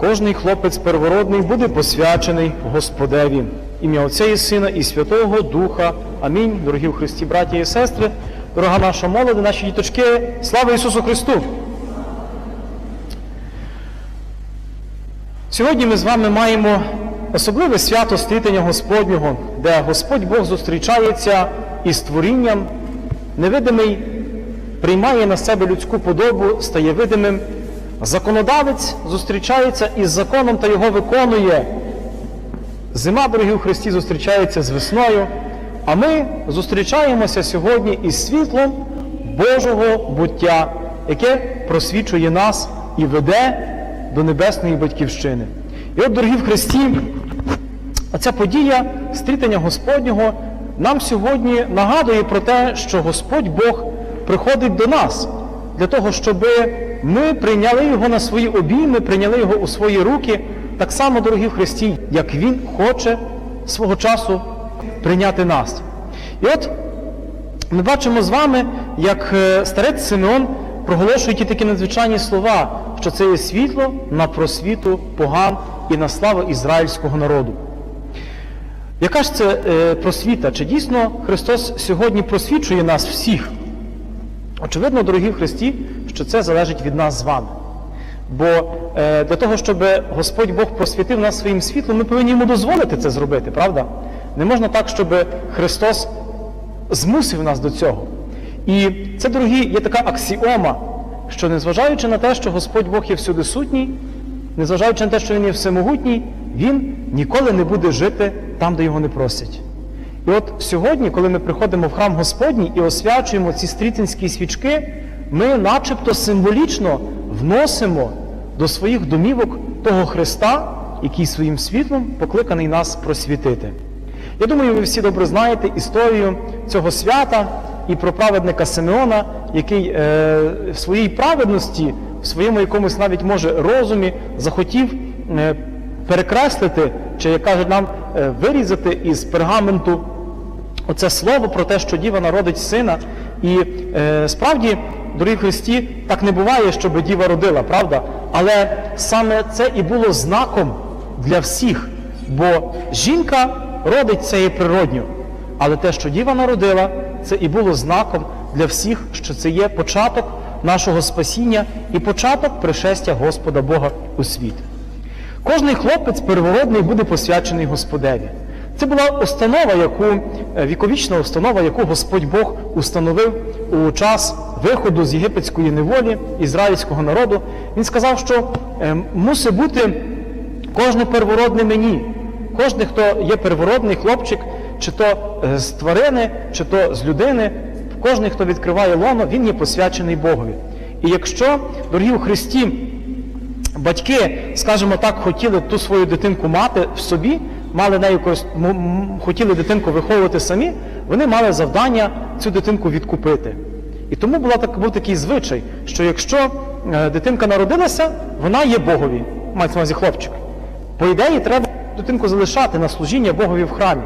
Кожний хлопець первородний буде посвячений Господеві. Ім'я Отця і Сина і Святого Духа. Амінь. Дорогі в Христі, браті і сестри, дорога наша молоді, наші діточки, слава Ісусу Христу! Сьогодні ми з вами маємо особливе свято стрітення Господнього, де Господь Бог зустрічається із творінням, невидимий приймає на себе людську подобу, стає видимим. Законодавець зустрічається із законом та його виконує. Зима, дорогі у Христі, зустрічається з весною, а ми зустрічаємося сьогодні із світлом Божого буття, яке просвічує нас і веде до небесної батьківщини. І от, дорогі в Христі, оця подія стрітання Господнього нам сьогодні нагадує про те, що Господь Бог приходить до нас для того, щоб ми прийняли його на свої обійми, прийняли його у свої руки, так само, дорогі в Христі, як Він хоче свого часу прийняти нас. І от ми бачимо з вами, як е, старець Симеон проголошує ті такі надзвичайні слова, що це є світло на просвіту поган і на славу ізраїльського народу. Яка ж це е, просвіта? Чи дійсно Христос сьогодні просвічує нас всіх? Очевидно, дорогі в Христі, що це залежить від нас з вами. Бо е, для того, щоб Господь Бог просвітив нас своїм світлом, ми повинні йому дозволити це зробити, правда? Не можна так, щоб Христос змусив нас до цього. І це, дорогі, є така аксіома, що незважаючи на те, що Господь Бог є всюди сутній, незважаючи на те, що Він є всемогутній, Він ніколи не буде жити там, де його не просять. І от сьогодні, коли ми приходимо в храм Господній і освячуємо ці стрітинські свічки, ми начебто символічно вносимо до своїх домівок того Христа, який своїм світлом покликаний нас просвітити. Я думаю, ви всі добре знаєте історію цього свята і про праведника Симеона, який е, в своїй праведності, в своєму якомусь навіть може розумі захотів е, перекреслити, чи як кажуть нам, е, вирізати із пергаменту оце слово про те, що Діва народить сина. І е, справді, дорогі Христі, так не буває, щоб Діва родила, правда? Але саме це і було знаком для всіх. Бо жінка родить це є природньо. Але те, що Діва народила, це і було знаком для всіх, що це є початок нашого спасіння і початок пришестя Господа Бога у світ. Кожний хлопець первородний буде посвячений Господеві. Це була установа, яку е, віковічна установа, яку Господь Бог установив у час виходу з єгипетської неволі ізраїльського народу. Він сказав, що е, мусить бути кожне первородне мені, кожен, хто є первородний хлопчик, чи то е, з тварини, чи то з людини, кожен, хто відкриває лоно, він є посвячений Богові. І якщо, дорогі у Христі, батьки, скажімо так, хотіли ту свою дитинку мати в собі, мали нею хотіли дитинку виховувати самі, вони мали завдання цю дитинку відкупити. І тому була так, був такий звичай, що якщо е, дитинка народилася, вона є Богові, мається на увазі хлопчик. По ідеї, треба дитинку залишати на служіння Богові в храмі.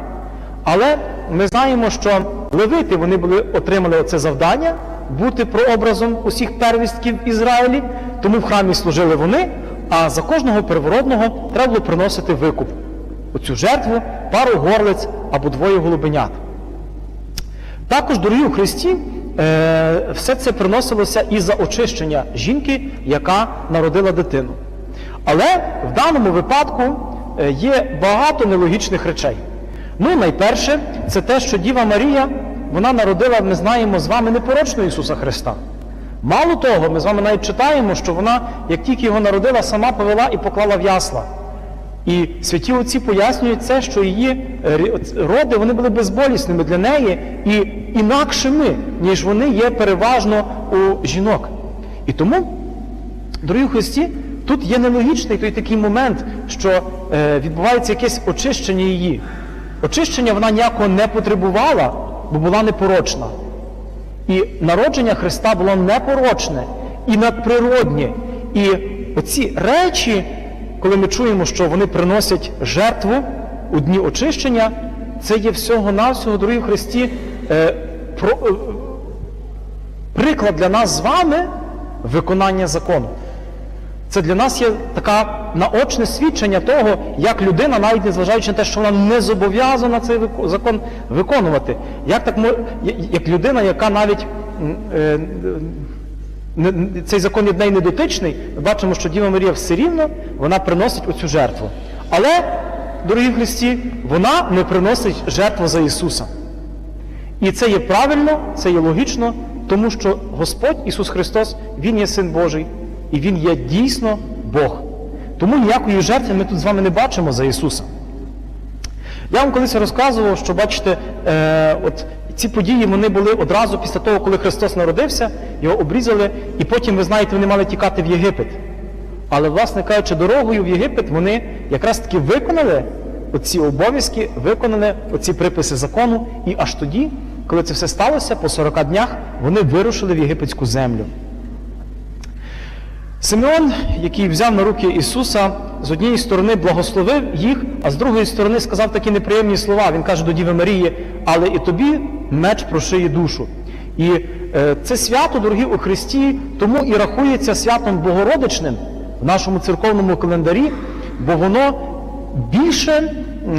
Але ми знаємо, що левити вони були, отримали це завдання бути прообразом усіх первістків Ізраїлі, тому в храмі служили вони, а за кожного первородного треба було приносити викуп. Оцю жертву, пару горлиць або двоє голубенят. Також, дорогі у Христі, е, все це приносилося і за очищення жінки, яка народила дитину. Але в даному випадку е, є багато нелогічних речей. Ну, найперше, це те, що Діва Марія, вона народила, ми знаємо з вами непорочного Ісуса Христа. Мало того, ми з вами навіть читаємо, що вона, як тільки його народила, сама повела і поклала в ясла. І святі отці пояснюють це, що її е, роди вони були безболісними для неї і інакшими, ніж вони є переважно у жінок. І тому, дорогі Христі, тут є нелогічний той такий момент, що е, відбувається якесь очищення її. Очищення вона ніякого не потребувала, бо була непорочна. І народження Христа було непорочне і надприроднє. І оці речі, коли ми чуємо, що вони приносять жертву у дні очищення, це є всього-навсього, дорогі в Христі, е, про, е, приклад для нас з вами виконання закону. Це для нас є така наочне свідчення того, як людина, навіть незважаючи на те, що вона не зобов'язана цей закон виконувати. Як так як людина, яка навіть е, цей закон від неї не дотичний, ми бачимо, що Діва Марія все рівно вона приносить оцю жертву. Але, дорогі Христі, вона не приносить жертву за Ісуса. І це є правильно, це є логічно, тому що Господь Ісус Христос, Він є Син Божий, і Він є дійсно Бог. Тому ніякої жертви ми тут з вами не бачимо за Ісуса. Я вам колись розказував, що бачите, е, от ці події вони були одразу після того, коли Христос народився, його обрізали, і потім, ви знаєте, вони мали тікати в Єгипет. Але, власне кажучи, дорогою в Єгипет вони якраз таки виконали оці обов'язки, виконали оці приписи закону, і аж тоді, коли це все сталося, по 40 днях, вони вирушили в єгипетську землю. Симеон, який взяв на руки Ісуса, з однієї сторони благословив їх, а з другої сторони сказав такі неприємні слова. Він каже до Діви Марії, але і тобі меч прошиє душу. І е, це свято, дорогі у Христі, тому і рахується святом Богородичним в нашому церковному календарі, бо воно більше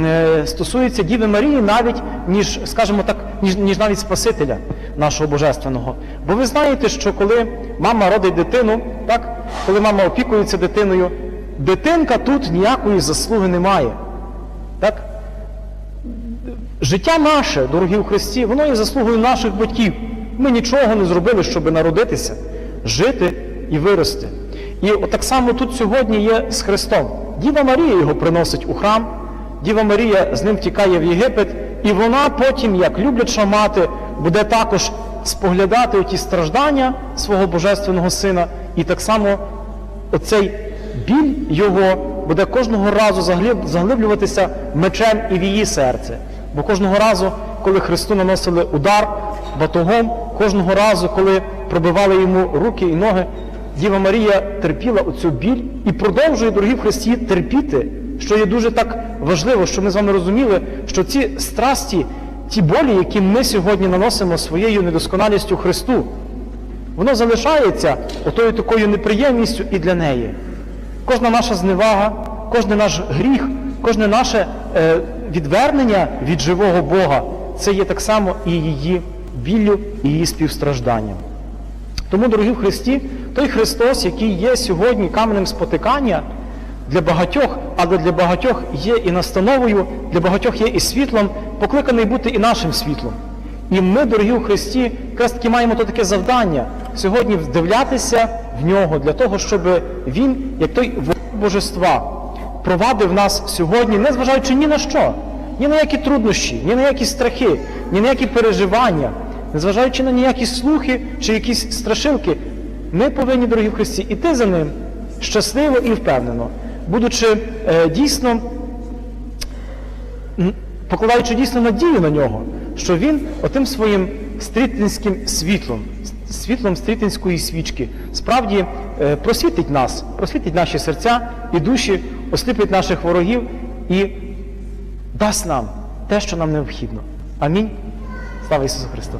е, стосується Діви Марії навіть, ніж, скажімо так, ніж, ніж навіть Спасителя нашого Божественного. Бо ви знаєте, що коли мама родить дитину, так, коли мама опікується дитиною, дитинка тут ніякої заслуги не має. Так? Життя наше, дорогі у Христі, воно є заслугою наших батьків. Ми нічого не зробили, щоб народитися, жити і вирости. І от так само тут сьогодні є з Христом. Діва Марія його приносить у храм, Діва Марія з ним втікає в Єгипет, і вона потім, як любляча мати, буде також споглядати ті страждання свого божественного сина, і так само оцей біль його буде кожного разу заглиблюватися мечем і в її серце. Бо кожного разу, коли Христу наносили удар батогом, кожного разу, коли пробивали йому руки і ноги, Діва Марія терпіла оцю біль і продовжує, дорогі в Христі, терпіти, що є дуже так важливо, щоб ми з вами розуміли, що ці страсті, ті болі, які ми сьогодні наносимо своєю недосконалістю Христу, воно залишається отою такою неприємністю і для неї. Кожна наша зневага, кожен наш гріх, кожне наше е, відвернення від живого Бога це є так само і її біллю, і її співстражданням. Тому, дорогі в Христі, той Христос, який є сьогодні каменем спотикання для багатьох, але для багатьох є і настановою, для багатьох є і світлом, покликаний бути і нашим світлом. І ми, дорогі у Христі, якраз таки маємо то таке завдання сьогодні вдивлятися в нього для того, щоб він, як той божества, провадив нас сьогодні, не зважаючи ні на що, ні на які труднощі, ні на які страхи, ні на які переживання, незважаючи на ніякі слухи чи якісь страшилки, ми повинні, дорогі в Христі, іти за ним щасливо і впевнено, будучи е, дійсно покладаючи дійсно надію на нього, що він отим своїм стрітинським світлом, світлом стрітинської свічки, справді е, просвітить нас, просвітить наші серця і душі, осліпить наших ворогів і дасть нам те, що нам необхідно. Амінь. Слава Ісусу Христу!